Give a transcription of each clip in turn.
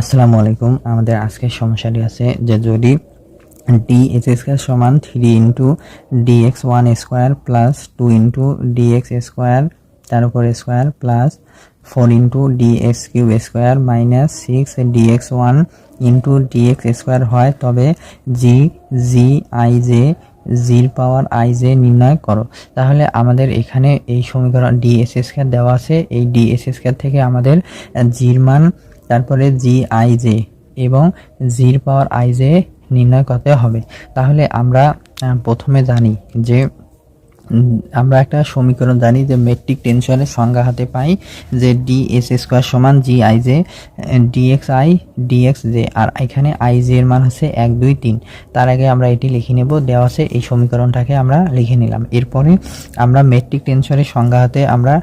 আসসালামু আলাইকুম। আমাদের আজকের সমস্যাটি আছে যে যদি ডি এক্স স্কোয়ার সমান three into D X one square plus two into D X square তার উপর square plus four into D X cube square minus six D X one into D X square হয়, তবে জি জি I J জির পাওয়ার I J নির্ণয় করো। তাহলে আমাদের এখানে এই সমীকরণ ডি এস স্কোয়ার দেওয়া আছে। এই ডি এস স্কোয়ার থেকে আমাদের জির মান তারপরে জি আই জে এবং জির পাওয়ার আই জে নির্ণয় করতে হবে। তাহলে আমরা প্রথমে জানি যে আমরা একটা সমীকরণ জানি যে মেট্রিক টেনশনের সংজ্ঞা হাতে পাই যে ডি এস স্কোয়ার সমান G I J D X I D X J আর এখানে আই জে এর মান হচ্ছে এক, দুই, তিন। তার আগে আমরা এটি লিখে নেব, দেওয়া আছে, এই সমীকরণটাকে আমরা লিখে নিলাম। এরপরে আমরা মেট্রিক টেনশনের সংজ্ঞা হাতে আমরা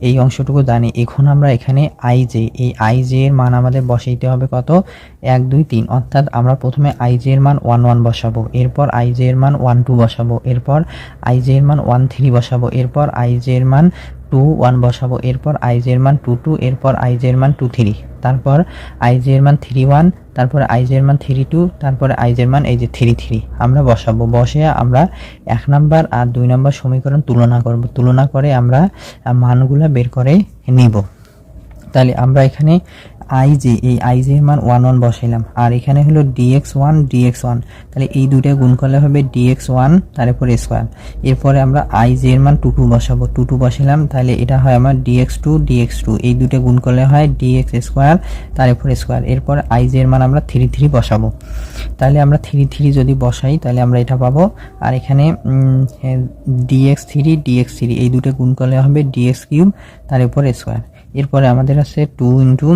এই অংশটুকু জানি। এখন আমরা এখানে আই জে এই আই জে এর মান আমাদের বসাইতে হবে কত? এক, দুই, তিন। অর্থাৎ আমরা প্রথমে আই জে এর মান ওয়ান ওয়ান বসাবো। এরপর আই জে এর মান ওয়ান টু বসাবো। এরপর আই জে এর মান ওয়ান থ্রি বসাবো। এরপর আই জে এর মান টু ওয়ান বসাবো, এরপর আই জের মান টু টু এরপর আই জের মান টু থ্রি তারপর আই জে মান থ্রি ওয়ান তারপর আই জে মান থ্রি টু তারপর আই জের মান এই যে থ্রি থ্রি আমরা বসাবো। বসে আমরা এক নাম্বার আর দুই নাম্বার সমীকরণ তুলনা করব। তুলনা করে আমরা মানগুলা বের করে নিব। তাহলে আমরা এখানে আই জে, এই আই জে মান ওয়ান ওয়ান বসাইলাম। আর এখানে হলো ডিএক্স ওয়ান ডিএক্স ওয়ান তাহলে এই দুটো গুণ করলে হবে ডিএক্স ওয়ান তারপরে স্কোয়ার এরপরে আমরা আই জে এর মান টু টু বসাবো। টু টু বসালাম তাহলে এটা হয় আমার ডিএক্স টু ডিএক্স টু এই দুটো গুণ করলে হয় ডিএক্স স্কোয়ার তারপরে স্কোয়ার এরপর আই জে এর মান আমরা থ্রি থ্রি বসাবো। তাহলে আমরা থ্রি থ্রি যদি বসাই, তাহলে আমরা এটা পাবো। আর এখানে ডিএক্স থ্রি ডিএক্স থ্রি এই দুটো গুণ করলে হবে ডিএক্স কিউব তার উপর স্কোয়ার এরপরে আমাদের আছে টু ইন্টু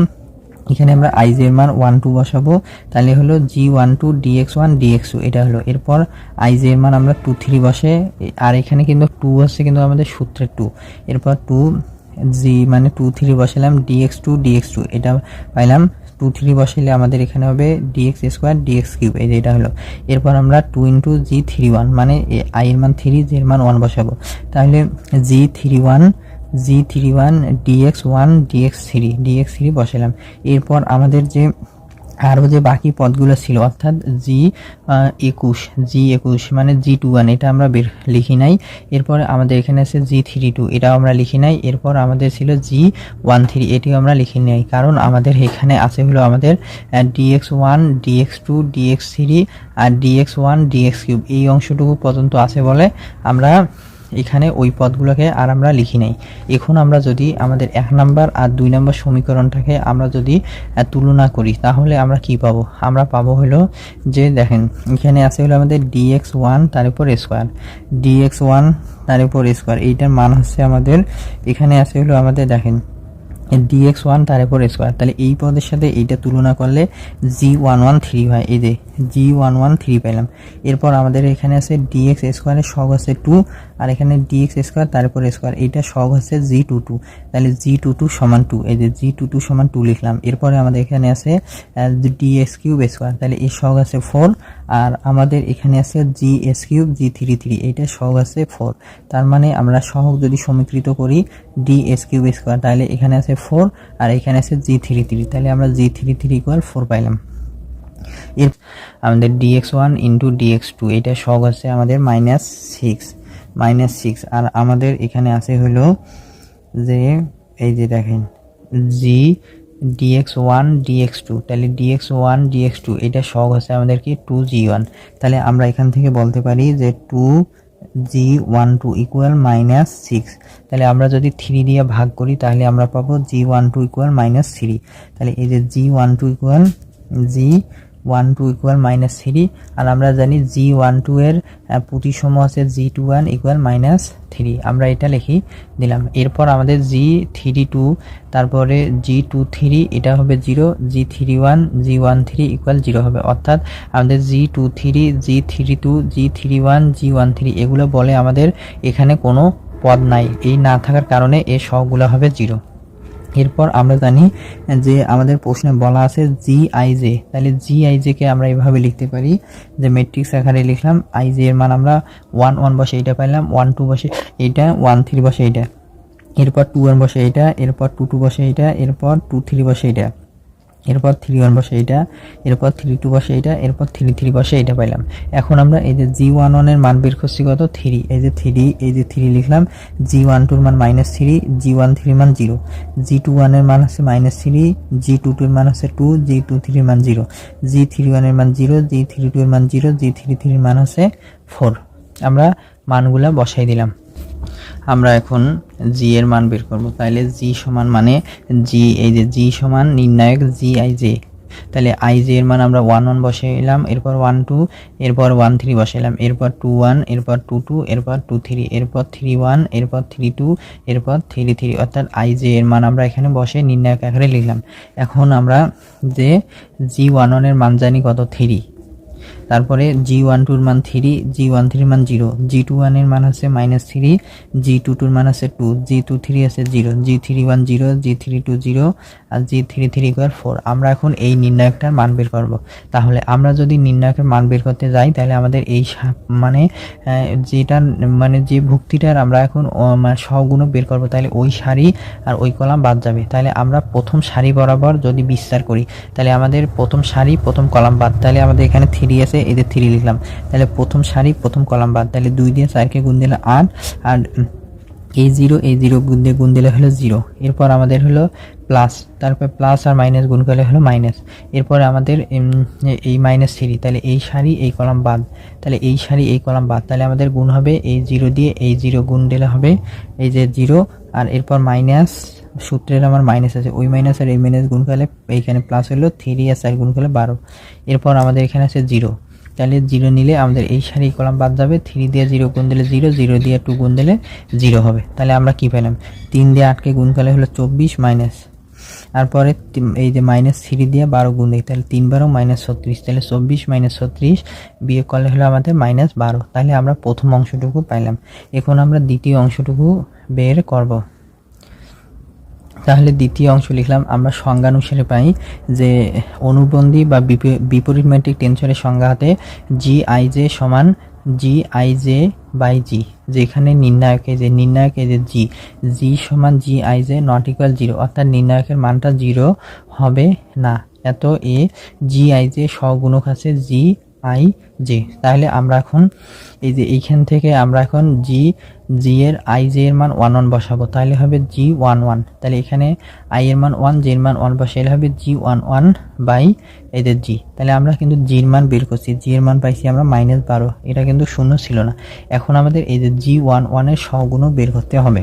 এখানে আমরা আইজ এর মান ওয়ান টু বসাবো। তাহলে হলো G one two D X one D X two এটা হলো। এরপর আইজ এর মান আমরা টু থ্রি বসে, আর এখানে কিন্তু টু হচ্ছে কিন্তু আমাদের সূত্রের টু এরপর টু জি মানে টু থ্রি বসালাম D X two D X two এটা পাইলাম। টু থ্রি বসাইলে আমাদের এখানে হবে ডিএক্স স্কোয়ার ডিএক্স কিউব এই যে এটা হলো। এরপর আমরা two into G three one মানে আই এর মান থ্রি জি মান ওয়ান বসাবো। তাহলে G three one G three one D X one D X three D X three বসালাম। এরপর আমাদের যে আরও যে বাকি পদগুলো ছিল, অর্থাৎ জি একুশ জি একুশ মানে জি টু ওয়ান এটা আমরা বের লিখি নাই। এরপর আমাদের এখানে আছে জি থ্রি টু এটাও আমরা লিখি নাই। এরপর আমাদের ছিল জি ওয়ান থ্রি এটিও আমরা লিখি নাই। কারণ আমাদের এখানে আছে হলো আমাদের D X one D X two D X three আর D X one D X cube এই অংশটুকু পর্যন্ত আছে বলে আমরা এখানে ওই পদগুলোকে আর আমরা লিখি নাই। এখন আমরা যদি আমাদের এক নাম্বার আর দুই নাম্বার সমীকরণটাকে আমরা যদি তুলনা করি, তাহলে আমরা কি পাবো? আমরা পাবো হলো যে দেখেন, এখানে আছে হলো আমাদের ডিএক্স ওয়ান তার উপর স্কোয়ার ডিএক্স ওয়ান তার উপর স্কোয়ার এইটার মান হচ্ছে আমাদের, এখানে আছে হলো আমাদের দেখেন ডিএক্স ওয়ান তার উপর স্কোয়ার তাহলে এই পদের সাথে এইটা তুলনা করলে জি ওয়ান ওয়ান থ্রি হয়। এই যে জি ওয়ান ওয়ান থ্রি পেলাম এরপর আমাদের এখানে আছে ডিএক্স স্কোয়ারের সগ হচ্ছে টু আর এখানে ডিএক্স স্কোয়ার তার উপর স্কোয়ার এইটা সগ হচ্ছে জি টু টু তাহলে জি টু টু সমান টু এই যে জি টু টু সমান টু লিখলাম। এরপরে আমাদের এখানে আছে ডিএক্স কিউব স্কোয়ার তাহলে এই সগ আছে ফোর আর আমাদের এখানে আছে G S cube G three three এইটা সহগ আছে ফোর তার মানে আমরা সহগ যদি সমীকৃত করি ডি এস কিউব স্কোয়ার তাহলে এখানে আছে ফোর আর এখানে আছে জি থ্রি থ্রি তাহলে আমরা G three three equal four পাইলাম। এর আমাদের D X one into D X two এটা সহগ আছে আমাদের মাইনাস সিক্স মাইনাস সিক্স আর আমাদের এখানে আছে হলো যে, এই যে দেখেন G D X one D X two তাহলে D X one D X two এটা সহগ হচ্ছে আমাদের কি টু জি ওয়ান তাহলে আমরা এখান থেকে বলতে পারি যে two G one two equal minus six তাহলে আমরা যদি থ্রি দিয়ে ভাগ করি, তাহলে আমরা পাবো G one two equal minus three তাহলে এই যে G one two equal G one two equal minus three আর আমরা জানি জি ওয়ান টু এর প্রতিসম আছে G two one equal minus three আমরা এটা লিখি, দিলাম। এরপর আমাদের জি থ্রি টু তারপরে জি টু থ্রি এটা হবে zero G three one G one three equal zero হবে। অর্থাৎ আমাদের G two three G three two G three one G one three এগুলো বলে আমাদের এখানে কোনো পদ নাই। এই না থাকার কারণে এ সবগুলো হবে জিরো এরপর আমরা জানি যে আমাদের প্রশ্নে বলা আছে জি আই জে তাহলে জি আই জেকে আমরা এভাবে লিখতে পারি, যে ম্যাট্রিক্স আকারে লিখলাম আই জে এর মান আমরা ওয়ান ওয়ান বসে এইটা পাইলাম ওয়ান টু বসে এইটা ওয়ান থ্রি বসে এইটা এরপর টু ওয়ান বসে এইটা এরপর টু টু বসে এইটা এরপর টু থ্রি বসে এইটা এরপর থ্রি ওয়ান বসে এটা এরপর থ্রি টু বসে এটা এরপর থ্রি থ্রি বসে এটা পাইলাম। এখন আমরা এই যে জি ওয়ান ওয়ানের মান বের করছি কত? থ্রি এই যে থ্রি এই যে থ্রি লিখলাম জি ওয়ান টুর মান মাইনাস থ্রি জি ওয়ান থ্রির মান জিরো জি টু ওয়ানের মান হচ্ছে মাইনাস থ্রি জি টু টুর মান হচ্ছে টু জি টু থ্রির মান জিরো জি থ্রি ওয়ানের মান জিরো জি থ্রি টু মান জিরো জি থ্রি থ্রির মান হচ্ছে ফোর আমরা মানগুলা বসাই দিলাম। আমরা এখন জি এর মান বের করব। তাহলে জি সমান মানে জি এই যে জি সমান নির্ণায়ক জি আই জে তাহলে আই জে এর মান আমরা ওয়ান ওয়ান বসাইলাম, এরপর ওয়ান টু এরপর ওয়ান থ্রি বসাইলাম, এরপর টু ওয়ান এরপর টু টু এরপর টু থ্রি এরপর থ্রি ওয়ান এরপর থ্রি টু এরপর থ্রি থ্রি অর্থাৎ আই জে এর মান আমরা এখানে বসে নির্ণায়ক আকারে লিখলাম। এখন আমরা যে জি ওয়ান ওয়ানের মান জানি কত? থ্রি তারপরে জি ওয়ান টুর মান থ্রি জি ওয়ান থ্রির মান জিরো জি টু ওয়ানের মান আছে মাইনাস থ্রি জি টু টুর মান আছে টু জি টু থ্রি আছে zero G three one zero G three two zero G three three square four. আমরা এখন এই নির্ণায়কটার মান বের করব। তাহলে আমরা যদি নির্ণায়কের মান বের করতে যাই, তাহলে আমাদের এই মানে যেটা মানে যে ভুক্তিটার আমরা এখন মানে সহগুণক বের করব, তাহলে ওই সারি আর ওই কলাম বাদ যাবে। তাহলে আমরা প্রথম সারি বরাবর যদি বিস্তার করি, তাহলে আমাদের প্রথম সারি, প্রথম কলাম বাদ। তাহলে আমাদের এখানে থ্রি আছে এদের থ্রি লিখলাম। তাহলে প্রথম সারি, প্রথম কলাম বাদ। তাহলে দুই দিয়ে চারকে গুণ দিলে আট, আর এই জিরো এই জিরো গুণ দিয়ে গুণ দিলে হলো জিরো। এরপর আমাদের হলো প্লাস তারপর প্লাস আর মাইনাস গুণ করলে হলো মাইনাস এরপর আমাদের এই মাইনাস থ্রি তাহলে এই সারি, এই কলাম বাদ। তাহলে এই সারি, এই কলাম বাদ। তাহলে আমাদের গুণ হবে এই জিরো দিয়ে এই জিরো গুণ দিলে হবে এই যে জিরো আর এরপর মাইনাস সূত্রের আমার মাইনাস আছে। ওই মাইনাস আর এই মাইনাস গুণ করলে এইখানে প্লাস হলো থ্রি আর চার গুণ করলে বারো। এরপর আমাদের এখানে আছে জিরো তাহলে জিরো নিলে আমাদের এই সারি কলাম বাদ যাবে। থ্রি দিয়ে জিরো গুণ দিলে জিরো জিরো দিয়ে টু গুণ দিলে জিরো হবে। তাহলে আমরা কি পেলাম? তিন দিয়ে আটকে গুণ করলে হলো চব্বিশ মাইনাস তারপরে এই যে মাইনাস থ্রি দিয়ে বারো গুণ দিই, তাহলে তিন বারো মাইনাস ছত্রিশ, তাহলে চব্বিশ মাইনাস ছত্রিশ বিয়োগ করলে হলো আমাদের মাইনাস বারো। তাহলে আমরা প্রথম অংশটুকু পাইলাম। এখন আমরা দ্বিতীয় অংশটুকু বের করব। তাহলে দ্বিতীয় অংশ লিখলাম, আমরা সংজ্ঞানুসারে পাই যে অনুবন্ধী বা বিপ- বিপরীত ম্যাট্রিক টেনশনের সংজ্ঞা হাতে জি আই জে সমান G I J by G যেখানে নির্ণায়ক নির্ণায়কে যে নির্ণায়কে যে জি জি সমান G I J not equal zero অর্থাৎ নির্ণায়কের মানটা জিরো হবে না। এত এ জি আই জে সগুণক আছে জি আই জে তাহলে আমরা এখন এই যে এইখান থেকে আমরা এখন জি জি এর আই জে এর মান ওয়ান ওয়ান বসাবো। তাহলে হবে জি ওয়ান ওয়ান তাহলে এখানে আই এর মান ওয়ান জি এর মান ওয়ান বসাইলে হবে জি ওয়ান ওয়ান বাই এদের জি তাহলে আমরা কিন্তু জির মান বের করছি। জি এর মান পাইছি আমরা মাইনাস বারো। এটা কিন্তু শূন্য ছিল না। এখন আমাদের এই যে জি ওয়ান ওয়ানের সহগুণও বের করতে হবে।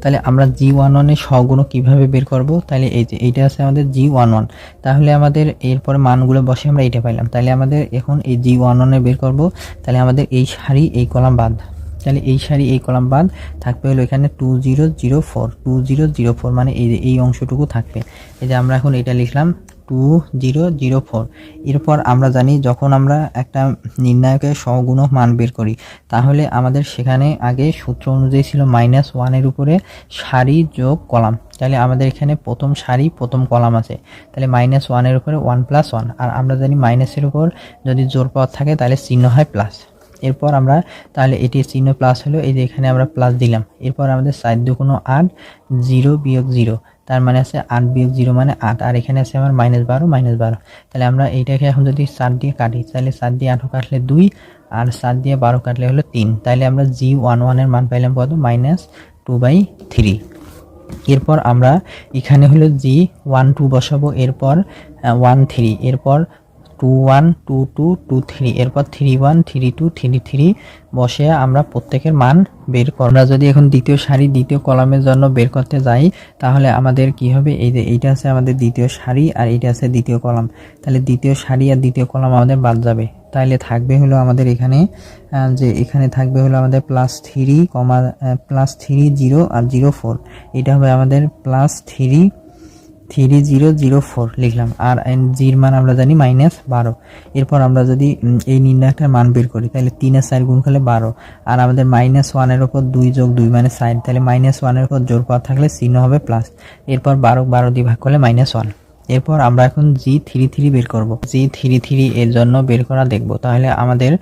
তাহলে আমরা জি ওয়ান ওয়ানের সহগুণ কীভাবে বের করব? তাহলে এই যে, এইটা আছে আমাদের জি ওয়ান ওয়ান তাহলে আমাদের এরপরে মানগুলো বসে আমরা এইটা পাইলাম। তাহলে আমাদের এখন এই জি ওয়ান ওয়ানে বের করব। তাহলে আমাদের এই সারি, এই কলাম বাদ। তাহলে এই সারি, এই কলাম বাদ থাকবে হলো এখানে two zero zero four two zero zero four মানে এই যে, এই অংশটুকু থাকবে। এই যে আমরা এখন এটা লিখলাম। টু জিরো জিরো ফোর এরপর আমরা জানি যখন আমরা একটা নির্ণায়কের সহগুণক মান বের করি, তাহলে আমাদের সেখানে আগে সূত্র অনুযায়ী ছিল মাইনাস ওয়ানের উপরে সারি যোগ কলাম। তাহলে আমাদের এখানে প্রথম সারি, প্রথম কলাম আছে। তাহলে মাইনাস ওয়ানের উপরে ওয়ান প্লাস ওয়ান আর আমরা জানি মাইনাসের উপর যদি জোর পাওয়ার থাকে, তাহলে চিহ্ন হয় প্লাস এরপর আমরা, তাহলে এটি চিহ্ন প্লাস হলো, এই যে এখানে আমরা প্লাস দিলাম। এরপর আমাদের সাইড দুগুণ আট জিরো বিয়োগ জিরো তার মানে আছে আট বিয়োগ জিরো মানে আট, আর এখানে আছে আমার মাইনাস বারো মাইনাস বারো। তাহলে আমরা এইটাকে এখন যদি সাত দিয়ে কাটি, তাহলে সাত দিয়ে আঠও কাটলে দুই, আর সাত দিয়ে বারো কাটলে হলো তিন। তাহলে আমরা জি ওয়ান ওয়ানের মান পাইলাম কত? মাইনাস টু বাই থ্রি এরপর আমরা এখানে হলো জি ওয়ান টু বসাবো, এরপর ওয়ান থ্রি এরপর two one two two two three এরপর three one three two three three বসে আমরা প্রত্যেকের মান বের করব আমরা যদি এখন দ্বিতীয় সারি দ্বিতীয় কলামের জন্য বের করতে যাই, তাহলে আমাদের কি হবে? এই যে এইটা আছে আমাদের দ্বিতীয় সারি আর এইটা আছে দ্বিতীয় কলাম। তাহলে দ্বিতীয় সারি আর দ্বিতীয় কলাম আমাদের বাদ যাবে। তাহলে থাকবে হলো আমাদের এখানে যে এখানে থাকবে হলো আমাদের plus three comma plus three zero আর জিরো ফোর এটা হবে আমাদের plus three three zero zero four লিখলাম। আর জির মান আমরা জানি মাইনাস বারো। এরপর আমরা যদি এই নির্ণয়টার মান বের করি, তাহলে তিনের চার গুণ করলে বারো। আর আমাদের মাইনাস ওয়ানের ওপর দুই যোগ দুই মানে সাইড তাহলে মাইনাস ওয়ানের ওপর জোর পাওয়া থাকলে চিহ্ন হবে প্লাস এরপর বারো বারো দিয়ে ভাগ করলে মাইনাস ওয়ান এরপর আমরা এখন জি থ্রি থ্রি বের করব। জি থ্রি থ্রি এর জন্য বের করা দেখব। তাহলে আমাদের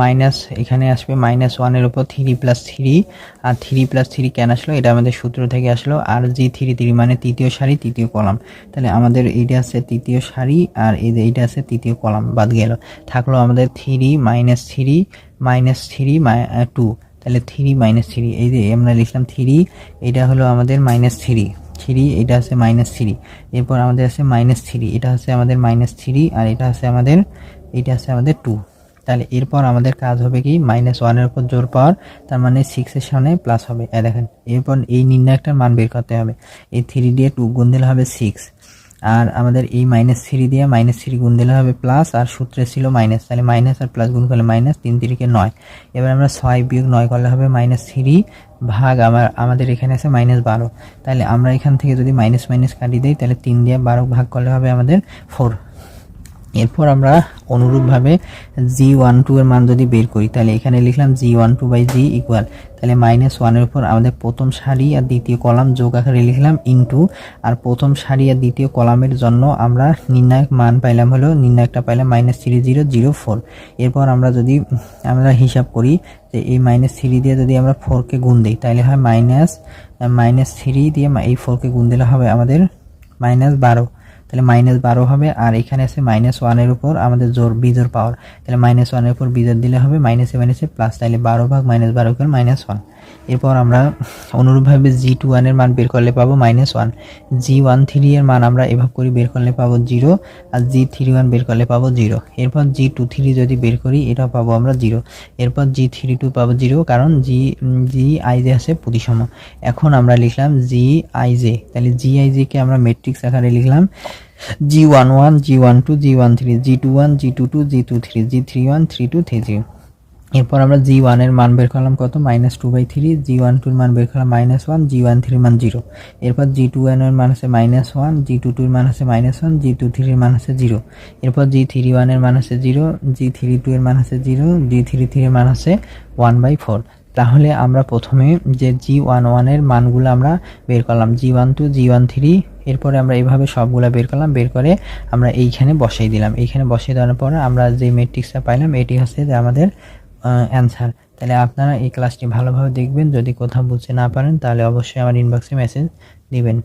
মাইনাস এখানে আসবে মাইনাস ওয়ানের উপর থ্রি প্লাস থ্রি আর থ্রি প্লাস থ্রি কেন আসলো? এটা আমাদের সূত্র থেকে আসলো। আর জি থ্রি থ্রি মানে তৃতীয় সারি, তৃতীয় কলাম। তাহলে আমাদের এইটা আছে তৃতীয় সারি, আর এই যে এইটা আছে তৃতীয় কলাম, বাদ গেল। থাকল আমাদের three minus three minus three two তাহলে থ্রি মাইনাস থ্রি এই যে আমরা লিখলাম থ্রি এটা হলো আমাদের মাইনাস থ্রি থ্রি এটা আছে মাইনাস থ্রি এরপর আমাদের আছে মাইনাস থ্রি এটা আছে আমাদের মাইনাস থ্রি আর এটা আছে আমাদের, এটা আছে আমাদের টু তাহলে এরপর আমাদের কাজ হবে কি? মাইনাস ওয়ানের উপর জোর পাওয়ার, তার মানে সিক্সের সামনে প্লাস হবে। দেখেন, এরপর এই নির্ণায়কটার মান বের করতে হবে। এই থ্রি দিয়ে টু গুণ দিলে হবে সিক্স আর আমাদের এই মাইনাস থ্রি দিয়ে মাইনাস থ্রি গুণ দিলে হবে প্লাস আর সূত্রে ছিল মাইনাস তাহলে মাইনাস আর প্লাস গুণ করলে মাইনাস তিন তিরিকে নয়। এবার আমরা ছয় বিয়োগ নয় করলে হবে মাইনাস থ্রি ভাগ আমার, আমাদের এখানে আছে মাইনাস বারো। তাহলে আমরা এখান থেকে যদি মাইনাস মাইনাস কাটিয়ে দিই, তাহলে তিন দিয়ে বারো ভাগ করলে হবে আমাদের ফোর এরপর আমরা অনুরূপভাবে জি ওয়ান টু এর মান যদি বের করি, তাহলে এখানে লিখলাম G one two by G equal তাহলে মাইনাস ওয়ানের উপর আমাদের প্রথম সারি আর দ্বিতীয় কলাম যোগ আকারে লিখলাম ইনটু আর প্রথম সারি আর দ্বিতীয় কলামের জন্য আমরা নির্ণায়ক মান পাইলাম হলো, নির্ণায়কটা পাইলাম minus three zero zero four এরপর আমরা যদি আমরা হিসাব করি যে এই মাইনাস থ্রি দিয়ে যদি আমরা ফোরকে গুণ দিই, তাহলে হয় মাইনাস মাইনাস থ্রি দিয়ে এই ফোরকে গুণ দিলে হবে আমাদের মাইনাস বারো। তাহলে মাইনাস বারো হবে, আর এখানে আছে মাইনাস ওয়ানের উপর আমাদের জোর বিজোর পাওয়ার তাহলে মাইনাস ওয়ানের উপর বিজোর দিলে হবে মাইনাসে মাইনাসে প্লাস তাহলে বারো ভাগ মাইনাস বারো করে মাইনাস ওয়ান এরপর আমরা অনুরূপভাবে জি টু ওয়ানের মান বের করলে পাবো minus one G one three এর মান আমরা এভাবে করে বের করলে পাবো জিরো আর জি থ্রি ওয়ান বের করলে পাবো জিরো এরপর জি টু থ্রি যদি বের করি, এটা পাবো আমরা জিরো এরপর জি থ্রি টু পাবো জিরো কারণ জি জি আই জে আছে প্রতিসম। এখন আমরা লিখলাম জি আই জে তাহলে জি আই জে কে আমরা মেট্রিক্স আকারে লিখলাম। G one one G one two G one three G two one G two two G two three G three one three two three zero এরপর আমরা G ওয়ানের মান বের করলাম কত? Minus two by three G one টুর মান বের করলাম মাইনাস ওয়ান জি ওয়ান থ্রির মান জিরো এরপর জি টু ওয়ানের মান আছে মাইনাস ওয়ান জি টু টুর মান আছে মাইনাস ওয়ান জি টু থ্রির মান আছে জিরো এরপর জি থ্রি ওয়ানের মান আছে জিরো জি থ্রি টু এর মান আছে জিরো জি থ্রি থ্রির মান আছে ওয়ান বাই ফোর তাহলে আমরা প্রথমে যে জি ওয়ান ওয়ানের মানগুলো আমরা বের করলাম G one two G one three এরপরে আমরা এইভাবে সবগুলা বের করলাম, বের করে আমরা এইখানে বসাই দিলাম। এইখানে বসিয়ে দেওয়ার পরে আমরা যে মেট্রিক্সটা পাইলাম, এটি হচ্ছে যে আমাদের অ্যান্সার তাহলে আপনারা এই ক্লাসটি ভালোভাবে দেখবেন। যদি কোথাও বুঝতে না পারেন, তাহলে অবশ্যই আমার ইনবক্সে মেসেজ দিবেন।